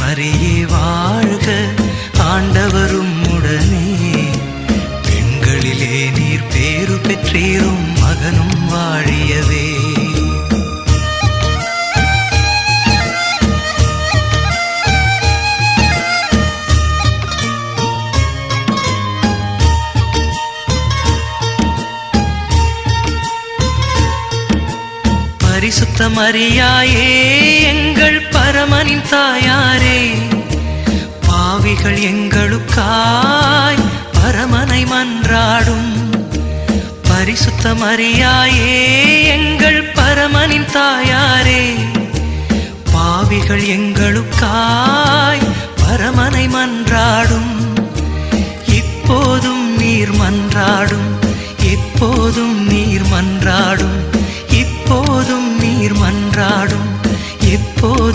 மரியே வாழ்க. ஆண்டவரும் உடனே. பெண்களிலே நீர் பேரு பெற்றீரும் மகனும் வாழியவே. பரிசுத்த மரியாயே எங்கள் தாயாரே பாவிகள் எங்களுக்காய் பரமனை மன்றாடும். பரிசுத்த மரியாயே எங்கள் பரமனின் தாயாரே பாவிகள் எங்களுக்காய் பரமனை மன்றாடும். இப்போதும் நீர் மன்றாடும் எப்போதும் நீர் மன்றாடும் இப்போதும் நீர் மன்றாடும் எப்போதும்